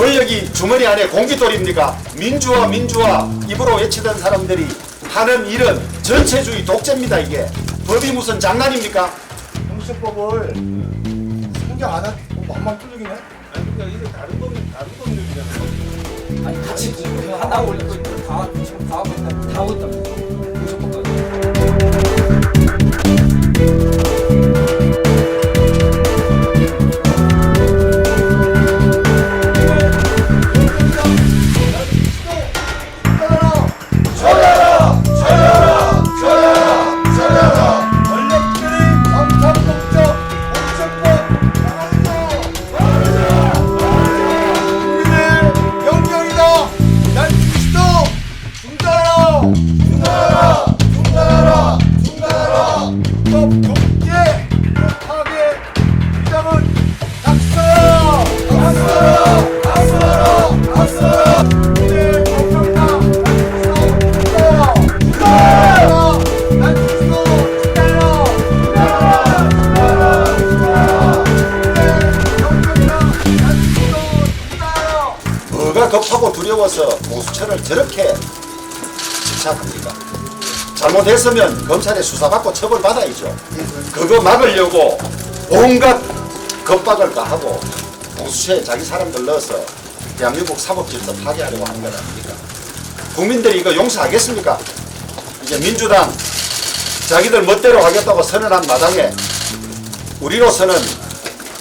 권력이 주머니 안에 공깃돌입니까? 민주화 민주화 입으로 외치던 사람들이 하는 일은 전체주의 독재입니다 이게 법이 무슨 장난입니까? 형식법을 생각 안 하, 어, 만만 뚫리긴 해? 아니 그러니까 이게 다른 법률 다른 법률이잖아요. 아니 같이 지금 하나 올리고 있는 다 지금 다 하고 있다 다 하고 있다 권 급하고 두려워서 공수처를 저렇게 집착합니까? 잘못했으면 검찰에 수사받고 처벌받아야죠. 그거 막으려고 온갖 겁박을 가하고 공수처에 자기 사람들 넣어서 대한민국 사법질서 파괴하려고 하는 것 아닙니까? 국민들이 이거 용서하겠습니까? 이제 민주당 자기들 멋대로 하겠다고 선언한 마당에 우리로서는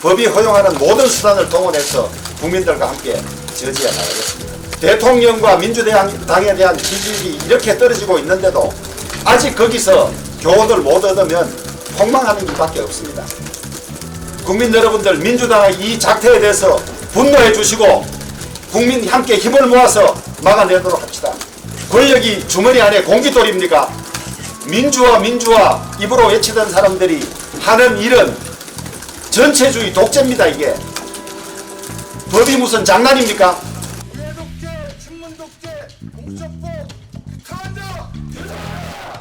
법이 허용하는 모든 수단을 동원해서 국민들과 함께 저지해 나가겠습니다. 대통령과 민주당에 대한 지지율이 이렇게 떨어지고 있는데도 아직 거기서 교훈을 못 얻으면 폭망하는 일밖에 없습니다. 국민 여러분들 민주당의 이 작태에 대해서 분노해 주시고 국민 함께 힘을 모아서 막아내도록 합시다. 권력이 주머니 안에 공깃돌입니까? 민주화 민주화 입으로 외치던 사람들이 하는 일은 전체주의 독재입니다 이게 법이 무슨 장난입니까? 중문독재 공천법, 규탄라, 규탄라,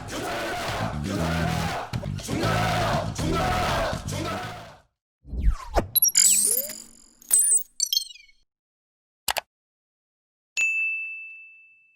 규탄라, 중나라.